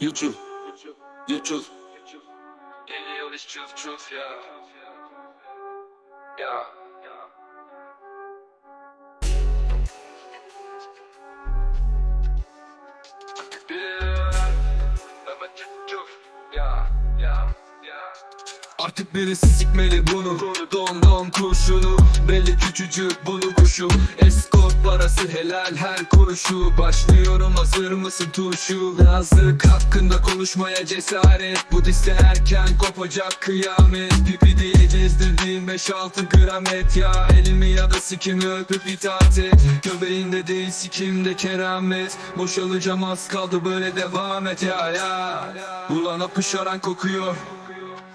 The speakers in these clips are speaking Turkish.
YouTube. YouTube. Geliyor iş çuf çuf ya. Ya. Ya. Artık birisi sikmeli bunu. Don don kurşunu Belli küçücük bunu kuşu. Eskort parası helal her kuruşu. Başlıyorum hazır mısın tuşu Yazık hakkında konuşmaya cesaret. Bu diste erken kopacak kıyamet. Pipi diye gezdirdiğim 5-6 gram et. Ya Elimi ya da sikimi öpüp itaat et. Göbeğinde değil sikimde keramet. Boşalacağım az kaldı böyle devam et. Ya ya. Ulan apışaran kokuyor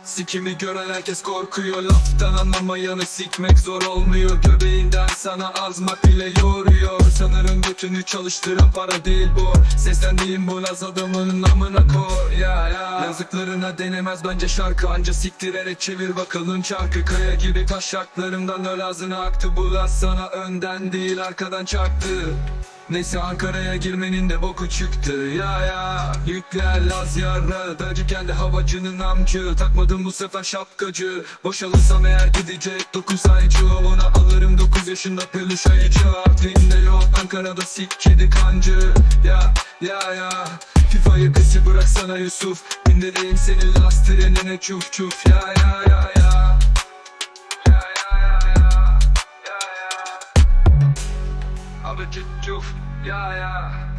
Sikimi gören herkes korkuyor. Laftan anlamayanı sikmek zor olmuyor. Göbeğinden sana azmak bile yoruyor. Sanırım götünü çalıştıran para değil bu. Seslendiğim bu laz adamın namına koy. Ya ya Yazıklarına denemez bence şarkı. Anca siktirerek çevir bakalım çarkı. Kaya gibi taşaklarımdan öl ağzına aktı. Bu laz sana önden değil arkadan çaktı Neyse Ankara'ya girmenin de boku çıktı. Ya ya. Yükler laz yarra Dacı kendi havacının amcı. Takmadım bu sefer şapkacı. Boşalırsam eğer gidecek dokuz aycı Ona alırım. Dokuz yaşında peluş ayıcı. Aklinde yok Ankara'da sik kedi kancı. Ya ya ya. FIFA yakası bıraksana Yusuf. Bindireyim senin last trenine çuf çuf. Ya ya ya ya Ya ya Abi